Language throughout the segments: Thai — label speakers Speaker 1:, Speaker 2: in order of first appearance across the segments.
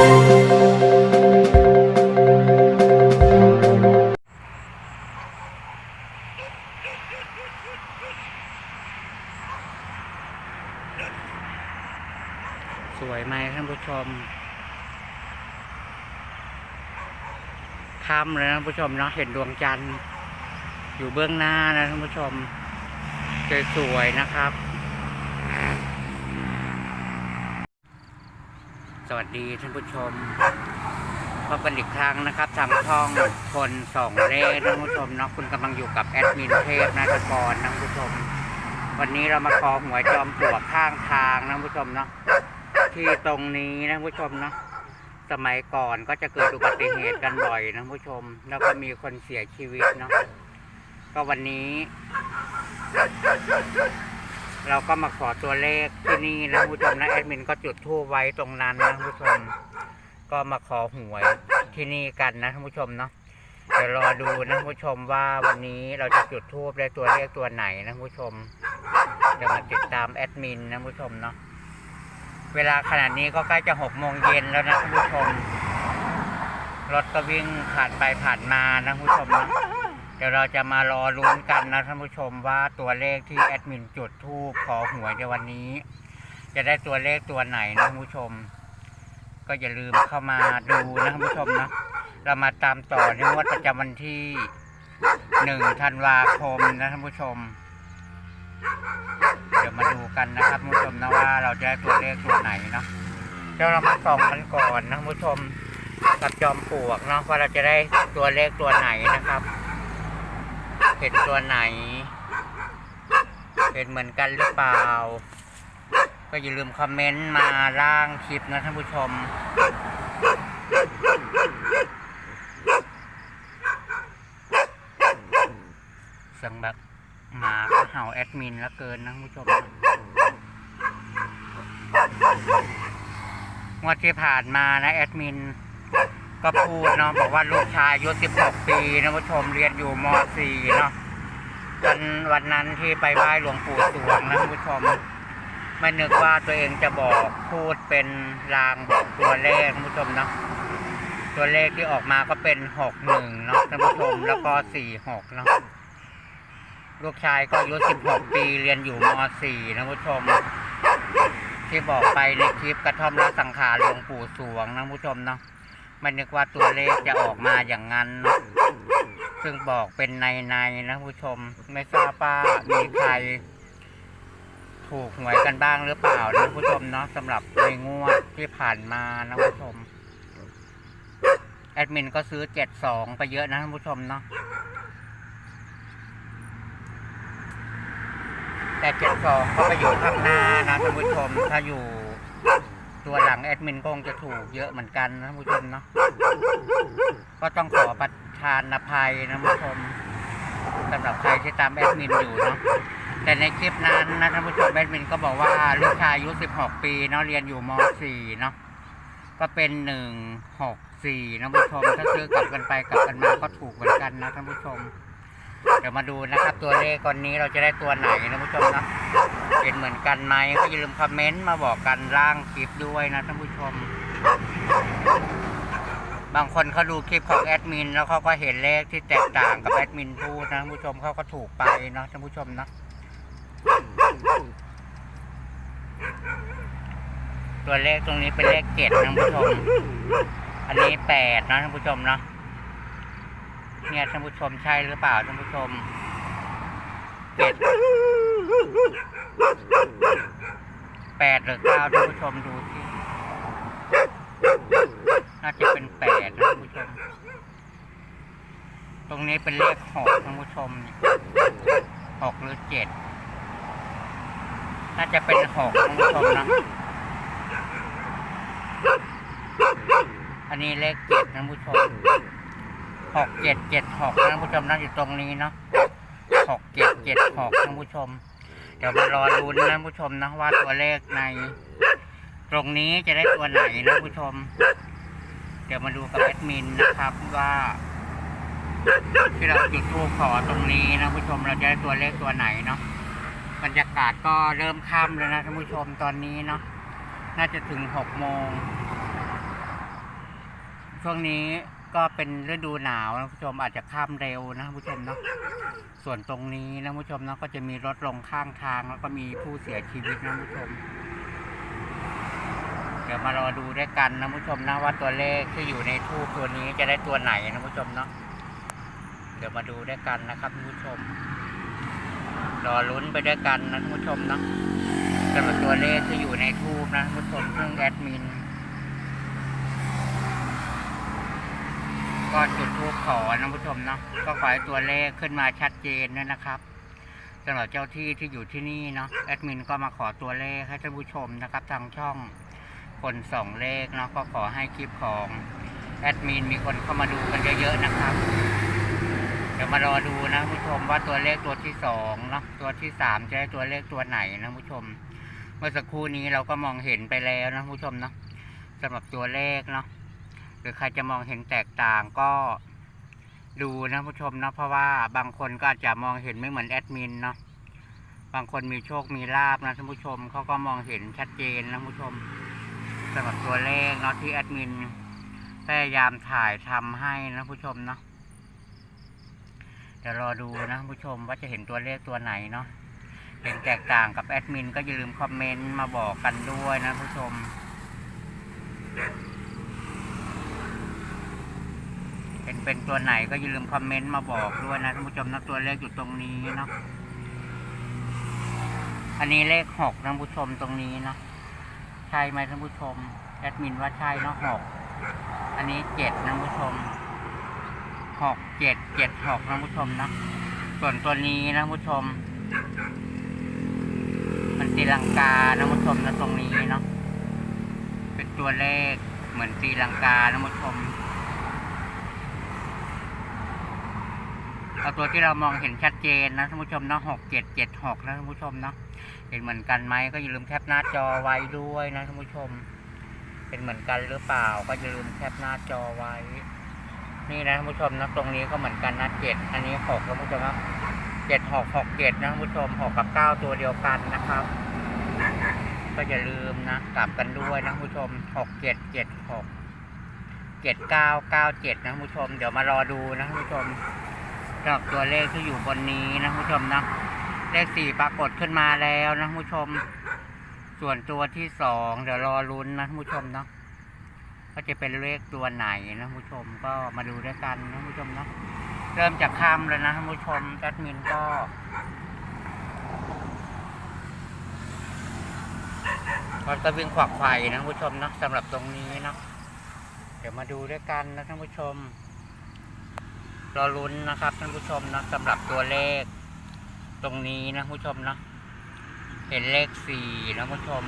Speaker 1: สวยไหมท่านผู้ชมค่ำเลยนะท่านผู้ชมเนาะเห็นดวงจันทร์อยู่เบื้องหน้านะท่านผู้ชมสวยๆนะครับ สวัสดีท่านผู้ชมพบกันอีกครั้งนะครับทางช่องคนสองเล่ท่านผู้ชมเนาะคุณกำลังอยู่กับแอดมินเทพนาทกรนะท่านผู้ชม วันนี้เรามาคอหวยจอมปลวกข้างทางนะท่านผู้ชมเนาะที่ตรงนี้นะผู้ชมเนาะสมัยก่อนก็จะเกิดอุบัติเหตุกันบ่อยนะผู้ชม แล้วก็มีคนเสียชีวิตเนาะก็วันนี้ เราก็มาขอตัวเลขที่นี่นะผู้ชมนะแอดมินก็จุดทูบไว้ตรงนั้นนะผู้ชม ก็มาขอหวยที่นี่กันนะท่านผู้ชมเนาะเดี๋ยวรอดูนะผู้ชมว่าวันนี้เราจะจุดทูบได้ตัวเลขตัวไหนนะผู้ชมเดี๋ยวมาติดตามแอดมินนะผู้ชมเนาะเวลาขนาดนี้ก็ใกล้จะหกโมงเย็นแล้วนะท่านผู้ชมรถก็วิ่งผ่านไปผ่านมานะท่านผู้ชมนะ เดี๋ยวเราจะมารอลุ้นกันนะท่านผู้ชมว่าตัวเลขที่แอดมินจุดทูบขอหวยในวันนี้ จะได้ตัวเลขตัวไหนนะท่านผู้ชม ก็อย่าลืมเข้ามาดูนะท่านผู้ชมนะเรามาตามต่อในงวดประจำวันที่หนึ่งธันวาคมนะท่านผู้ชม เดี๋ยวมาดูกันนะครับคุณผู้ชมนะว่าเราจะได้ตัวเลขตัวไหนเนาะเดี๋ยวเรามาส่องกันก่อนนะคุณผู้ชมกับจอมปลวกเนาะว่าเราจะได้ตัวเลขตัวไหนนะครับ เห็นตัวไหนเห็นเหมือนกันหรือเปล่า ก็อย่าลืมคอมเมนต์มาล่างคลิปนะท่านผู้ชม เสียงแบบหมาก็เห่าแอดมินแล้วเกินนะคุณผู้ชมงวดที่ผ่านมานะแอดมิน ก็พูดเนาะบอกว่าลูกชายอายุ16 ปีนะผู้ชมเรียนอยู่ม .4 เนาะวันวันนั้นที่ไปไหว้หลวงปู่สวงนะผู้ชม ไม่นึกว่าตัวเองจะบอกพูดเป็นลางบอกตัวเลขผู้ชมเนาะตัวเลขที่ออกมาก็เป็นหกหนึ่งเนาะท่านผู้ชมแล้วก็สี่หกเนาะลูกชายก็อายุ16ปีเรียนอยู่ม .4 นะผู้ชม ที่บอกไปในคลิปกระท่อมละสังขารหลวงปู่สวงนะผู้ชมเนาะ ไม่นึกว่าตัวเลขจะออกมาอย่างนั้นเนาะซึ่งบอกเป็นในในๆนะผู้ชม ไม่ทราบว่ามีใคร ถูกหวยกันบ้างหรือเปล่านะผู้ชมเนาะสำหรับในงวดที่ผ่านมานะผู้ชม แอดมินก็ซื้อ72ไปเยอะนะท่านผู้ชมเนาะแต่เจ็ดสองก็ไปอยู่ข้างหน้านะท่านผู้ชมถ้าอยู่ ตัวหลังแอดมินก็คงจะถูกเยอะเหมือนกันนะท่านผู้ชมเนาะก็ต้องขอประทานอภัยนะท่านผู้ชมสำหรับใครที่ตามแอดมินอยู่เนาะแต่ในคลิปนั้นนะท่านผู้ชมแอดมินก็บอกว่าลูกชายอายุ16 ปีเนาะเรียนอยู่ม .4 เนาะก็เป็นหนึ่งหกสี่นะท่านผู้ชมถ้าซื้อกลับกันไปกลับกันมาก็ถูกเหมือนกันนะท่านผู้ชม เดี๋ยวมาดูนะครับ ตัวเลขก่อนนี้เราจะได้ตัวไหนนะผู้ชมนะ เห็นเหมือนกันไหมก็อย่าลืมคอมเมนต์มาบอกกันล่างคลิปด้วยนะท่านผู้ชม บางคนเขาดูคลิปของแอดมิน แล้วเขาก็เห็นเลขที่แตกต่างกับแอดมินพูดนะท่านผู้ชมเขาก็ถูกไปเนาะท่านผู้ชมนะตัวเลขตรงนี้เป็นเลขเจ็ดนะท่านผู้ชม อันนี้แปดนะท่านผู้ชมเนาะเนี่ยท่านผู้ชมใช่หรือเปล่าท่านผู้ชมเจ็ด แปดหรือเก้าท่านผู้ชมดูสิน่าจะเป็นแปดนะท่านผู้ชม ตรงนี้เป็นเลขหกท่านผู้ชมหกหรือเจ็ดน่าจะเป็นหกท่านผู้ชมนะอันนี้เลขเจ็ดท่านผู้ชมหกเจ็ดเจ็ดหกท่านผู้ชมนั่งอยู่ตรงนี้เนาะหกเจ็ดเจ็ดหกท่านผู้ชม เดี๋ยวมารอลุ้นนะท่านผู้ชมนะว่าตัวเลขใน ตรงนี้จะได้ตัวไหนนะผู้ชม เดี๋ยวมาดูกับแอดมินนะครับว่าที่เราจุดทูปขอตรงนี้นะผู้ชมเราจะได้ตัวเลขตัวไหนเนาะบรรยากาศก็เริ่มค่ำแล้วนะท่านผู้ชมตอนนี้เนาะน่าจะถึงหกโมงช่วงนี้ ก็เป็นฤดูหนาวนะผู้ชมอาจจะข้ามเร็วนะผู้ชมเนาะส่วนตรงนี้นะผู้ชมเนาะก็จะมีรถลงข้างทางแล้วก็มีผู้เสียชีวิตนะผู้ชม เดี๋ยวมารอดูด้วยกันนะผู้ชมนะว่าตัวเลขที่อยู่ในทูปตัวนี้จะได้ตัวไหนนะผู้ชมเนาะเดี๋ยวมาดูด้วยกันนะครับผู้ชม รอลุ้นไปด้วยกันนะผู้ชมเนาะสำหรับตัวเลขที่อยู่ในทูปนะผู้ชมซึ่งแอดมิน ก็จุดทูปขอนะผู้ชมเนาะก็ขอให้ตัวเลขขึ้นมาชัดเจนด้วยนะครับสำหรับเจ้าที่ที่อยู่ที่นี่เนาะแอดมินก็มาขอตัวเลขให้ท่านผู้ชมนะครับ ทางช่องคนสองเลขเนาะก็ขอให้คลิปของแอดมินมีคนเข้ามาดูกันเยอะๆนะครับ เดี๋ยวมารอดูนะผู้ชมว่าตัวเลขตัวที่สองเนาะตัวที่สามจะได้ตัวเลขตัวไหนนะผู้ชม เมื่อสักครู่นี้เราก็มองเห็นไปแล้วนะผู้ชมเนาะสำหรับตัวเลขเนาะ หรือใครจะมองเห็นแตกต่างก็ดูนะผู้ชมเนาะเพราะว่าบางคนก็อาจจะมองเห็นไม่เหมือนแอดมินเนาะบางคนมีโชคมีลาบนะท่านผู้ชมเขาก็มองเห็นชัดเจนนะผู้ชมสำหรับตัวเลขเนาะที่แอดมินพยายามถ่ายทำให้นะผู้ชมเนาะเดี๋ยวรอดูนะผู้ชมว่าจะเห็นตัวเลขตัวไหนเนาะเห็นแตกต่างกับแอดมินก็อย่าลืมคอมเมนต์มาบอกกันด้วยนะผู้ชม เห็นเป็นตัวไหนก็อย่าลืมคอมเมนต์มาบอกด้วยนะท่านผู้ชมนะตัวเลขอยู่ตรงนี้เนาะอันนี้เลขหกท่านผู้ชมตรงนี้เนาะใช่ไหมท่านผู้ชมแอดมินว่าใช่เนาะหกอันนี้เจ็ดท่านผู้ชมหกเจ็ดเจ็ดหกท่านผู้ชมเนาะส่วนตัวนี้นะท่านผู้ชม มันตีลังกานะท่านผู้ชมนะตรงนี้เนาะเป็นตัวเลขเหมือนตีลังกานะท่านผู้ชม เอาตัวที่เรามองเห็นชัดเจนนะท่านผู้ชมเนาะหกเจ็ดเจ็ดหกนะท่านผู้ชมเนาะเห็นเหมือนกันไหมก็อย่าลืมแคปหน้าจอไว้ด้วยนะท่านผู้ชม เป็นเหมือนกันหรือเปล่า ก็อย่าลืมแคปหน้าจอไว้ นี่นะท่านผู้ชมนะตรงนี้ก็เหมือนกันนะเจ็ดอันนี้หกท่านผู้ชมนะเจ็ดหกหกเจ็ดนะท่านผู้ชมหกกับเก้าตัวเดียวกันนะครับ ก็อย่าลืมนะกลับกันด้วยนะท่านผู้ชมหกเจ็ดเจ็ดหกเจ็ดเก้าเก้าเจ็ดนะท่านผู้ชม เดี๋ยวมารอดูนะท่านผู้ชม สำหรับตัวเลขที่อยู่บนนี้นะผู้ชมนะเลขสี่ปรากฏขึ้นมาแล้วนะผู้ชม ส่วนตัวที่สองเดี๋ยวรอลุ้นนะผู้ชมเนาะก็จะเป็นเลขตัวไหนนะผู้ชมก็มาดูด้วยกันนะผู้ชมเนาะเริ่มจากคำแล้วนะผู้ชมแอดมินก็ก็จะวิ่งขวักไข่นะผู้ชมเนาะสำหรับตรงนี้เนาะเดี๋ยวมาดูด้วยกันนะท่านผู้ชม รอลุ้นนะครับท่านผู้ชมนะสำหรับตัวเลข ตรงนี้นะผู้ชมนะเห็นเลขสี่นะผู้ชม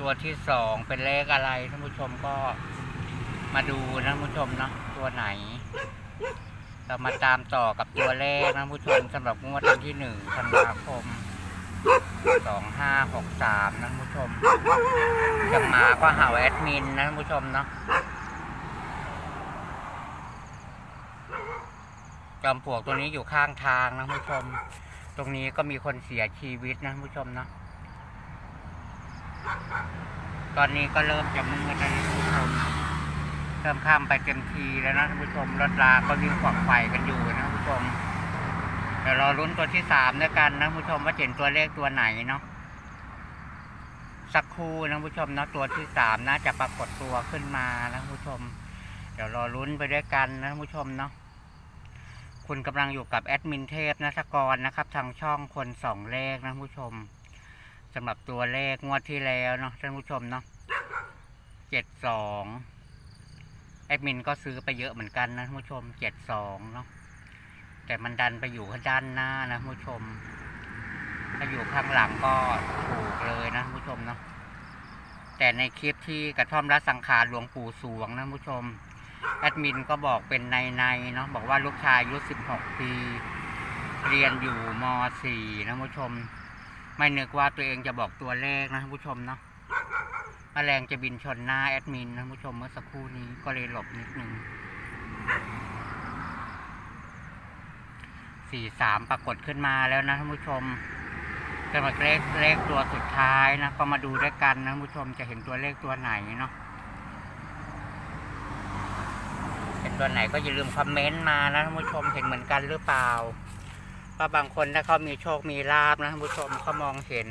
Speaker 1: ตัวที่สองเป็นเลขอะไรท่านผู้ชมก็มาดูนะผู้ชมนะตัวไหน เรามาตามต่อกับตัวเลขนะผู้ชมสำหรับงวดวันที่หนึ่งธันวาคมสองห้าหกสามนะผู้ชมจะมาก็หาแอดมินนะผู้ชมเนาะ จอมปลวกตัวนี้อยู่ข้างทางนะผู้ชม ตรงนี้ก็มีคนเสียชีวิตนะผู้ชมเนาะตอนนี้ก็เริ่มจะมืดแล้วนะผู้ชมเริ่มข้ามไปเต็มทีแล้วนะท่านผู้ชมรถราก็วิ่งขวักไฟกันอยู่นะผู้ชมเดี๋ยวรอลุ้นตัวที่สามด้วยกันนะผู้ชมว่าเห็นตัวเลขตัวไหนเนาะสักครู่นะผู้ชมเนาะตัวที่สามน่าจะปรากฏตัวขึ้นมานะผู้ชม เดี๋ยวรอลุ้นไปด้วยกันนะผู้ชมเนาะ คุณกำลังอยู่กับแอดมินเทพนัทกรนะครับ ทางช่องคนสองเลขนะผู้ชมสำหรับตัวเลขงวดที่แล้วเนาะท่านผู้ชมเนาะเจ็ดสองแอดมินก็ซื้อไปเยอะเหมือนกันนะท่านผู้ชมเจ็ดสองเนาะแต่มันดันไปอยู่ข้างด้านหน้านะท่านผู้ชมถ้าอยู่ข้างหลังก็ถูกเลยนะท่านผู้ชมเนาะแต่ในคลิปที่กระท่อมรัสังขารหลวงปู่สวงนะท่านผู้ชม แอดมินก็บอกเป็นในในๆเนาะบอกว่าลูกชายอายุ16 ปี เรียนอยู่ม .4 นะผู้ชม ไม่นึกว่าตัวเองจะบอกตัวเลขนะผู้ชมเนาะแมลงจะบินชนหน้าแอดมินนะผู้ชมเมื่อสักครู่นี้ก็เลยหลบนิดนึงสี่สามปรากฏขึ้นมาแล้วนะท่านผู้ชมสำหรับเลขเลขตัวสุดท้ายนะก็มาดูด้วยกันนะผู้ชมจะเห็นตัวเลขตัวไหนเนาะเห็น ตัวไหนก็อย่าลืมคอมเมนต์มานะท่านผู้ชมเห็นเหมือนกันหรือเปล่าเพราะบางคนถ้าเขามีโชคมีลาบนะท่านผู้ชมเขามองเห็น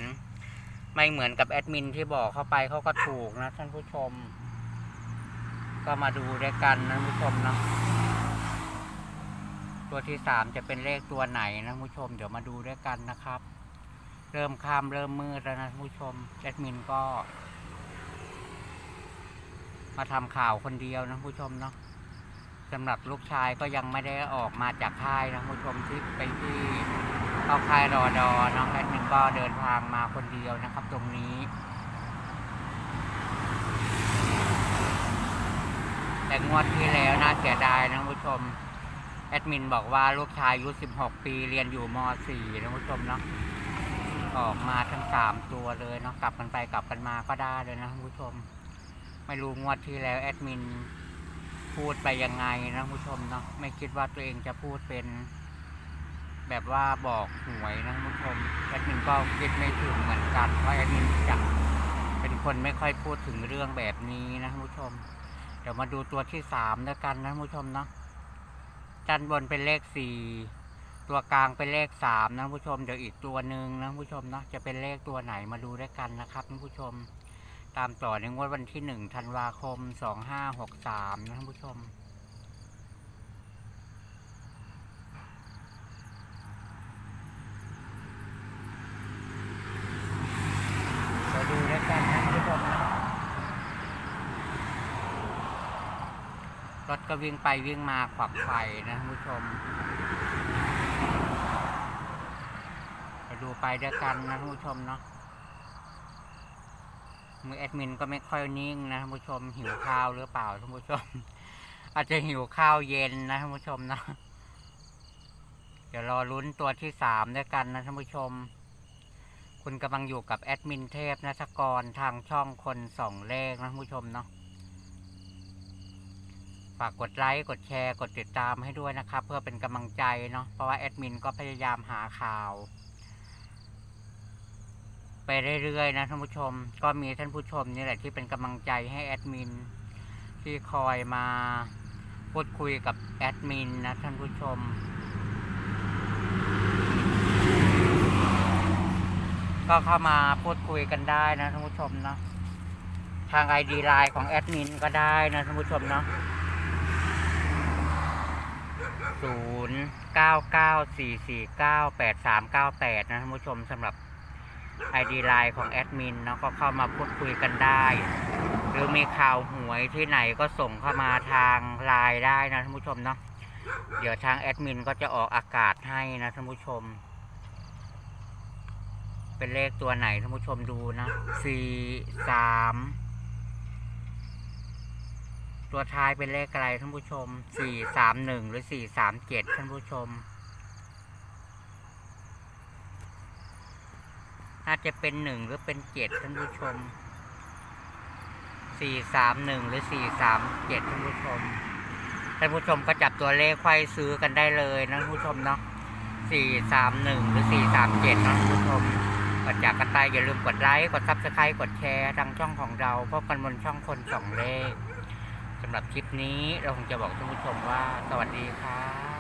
Speaker 1: ไม่เหมือนกับแอดมินที่บอกเข้าไปเขาก็ถูกนะท่านผู้ชม ก็มาดูด้วยกันนะท่านผู้ชมเนาะตัวที่สามจะเป็นเลขตัวไหนนะท่านผู้ชม เดี๋ยวมาดูด้วยกันนะครับ เริ่มค่ำเริ่มมืดแล้วนะท่านผู้ชมแอดมินก็ มาทำข่าวคนเดียวนะท่านผู้ชมเนาะ สำหรับลูกชายก็ยังไม่ได้ออกมาจากค่ายนะผู้ชมที่ไปที่เข้าค่ายรอดอเนาะแอดมินก็เดินทางมาคนเดียวนะครับ ตรงนี้แต่งวดที่แล้วน่าเสียดายนะผู้ชม แอดมินบอกว่าลูกชายอายุ 16 ปีเรียนอยู่ม .4 นะผู้ชมเนาะออกมาทั้งสามตัวเลยเนาะกลับกันไปกลับกันมาก็ได้เลยนะผู้ชม ไม่รู้งวดที่แล้วแอดมิน พูดไปยังไงนะผู้ชมเนาะไม่คิดว่าตัวเองจะพูดเป็น แบบว่าบอกหวยนะผู้ชมแอดมินก็คิดไม่ถึงเหมือนกันเพราะแอดมินจะเป็นคนไม่ค่อยพูดถึงเรื่องแบบนี้นะผู้ชม เดี๋ยวมาดูตัวที่สามด้วกันนะผู้ชมเนาะด้านบนเป็นเลขสี่ตัวกลางเป็นเลขสามนะผู้ชมเดี๋ยวอีกตัวหนึ่งนะผู้ชมเนาะจะเป็นเลขตัวไหนมาดูด้วยกันนะครับท่านผู้ชม ตามต่อในงวดวันที่หนึ่งธันวาคมสองห้าหกสามนะท่านผู้ชมเดี๋ยวดูด้วยกันนะท่านผู้ชมนะรถก็วิ่งไปวิ่งมาขวักไฟนะท่านผู้ชมไปดูไปด้วยกันนะท่านผู้ชมเนาะ มือแอดมินก็ไม่ค่อยนิ่งนะท่านผู้ชมหิวข้าวหรือเปล่าท่านผู้ชม อาจจะหิวข้าวเย็นนะท่านผู้ชมเนาะเดี๋ยวรอลุ้นตัวที่สามด้วยกันนะท่านผู้ชม คุณกำลังอยู่กับแอดมินเทพนัทกรทางช่องคนสองเลขนะท่านผู้ชมเนาะฝากกดไลค์กดแชร์กดติดตามให้ด้วยนะครับ เพื่อเป็นกำลังใจเนาะเพราะว่าแอดมินก็พยายามหาข่าว ไปเรื่อยๆนะท่านผู้ชม ก็มีท่านผู้ชมนี่แหละที่เป็นกำลังใจให้แอดมินที่คอยมาพูดคุยกับแอดมินนะท่านผู้ชมก็เข้ามาพูดคุยกันได้นะท่านผู้ชมเนาะทางไอดีไลน์ของแอดมินก็ได้นะท่านผู้ชมเนาะศูนย์เก้าเก้าสี่สี่เก้าแปดสามเก้าแปดนะท่านผู้ชมสำหรับ ID ไลน์ของแอดมินเนาะก็เข้ามาพูดคุยกันได้ หรือมีข่าวหวยที่ไหนก็ส่งเข้ามาทางไลน์ได้นะท่านผู้ชมเนาะเดี๋ยวทางแอดมินก็จะออกอากาศให้นะท่านผู้ชม เป็นเลขตัวไหนท่านผู้ชมดูนะสี่สามตัวท้ายเป็นเลขอะไรท่านผู้ชมสี่สามหนึ่งหรือสี่สามเจ็ดท่านผู้ชม น่าจะเป็นหนึ่งหรือเป็นเจ็ดท่านผู้ชมสี่สามหนึ่งหรือสี่สามเจ็ดท่านผู้ชมท่านผู้ชมก็จับตัวเลขไข้ซื้อกันได้เลยนะท่านผู้ชมเนาะสี่สามหนึ่งหรือสี่สามเจ็ดนะท่านผู้ชมก่อนจากกันไปอย่าลืมกดไลค์กดซับสไครต์กดแชร์ทางช่องของเราพบกันบนช่องคนสองเลขสำหรับคลิปนี้เราคงจะบอกท่านผู้ชมว่าสวัสดีครับ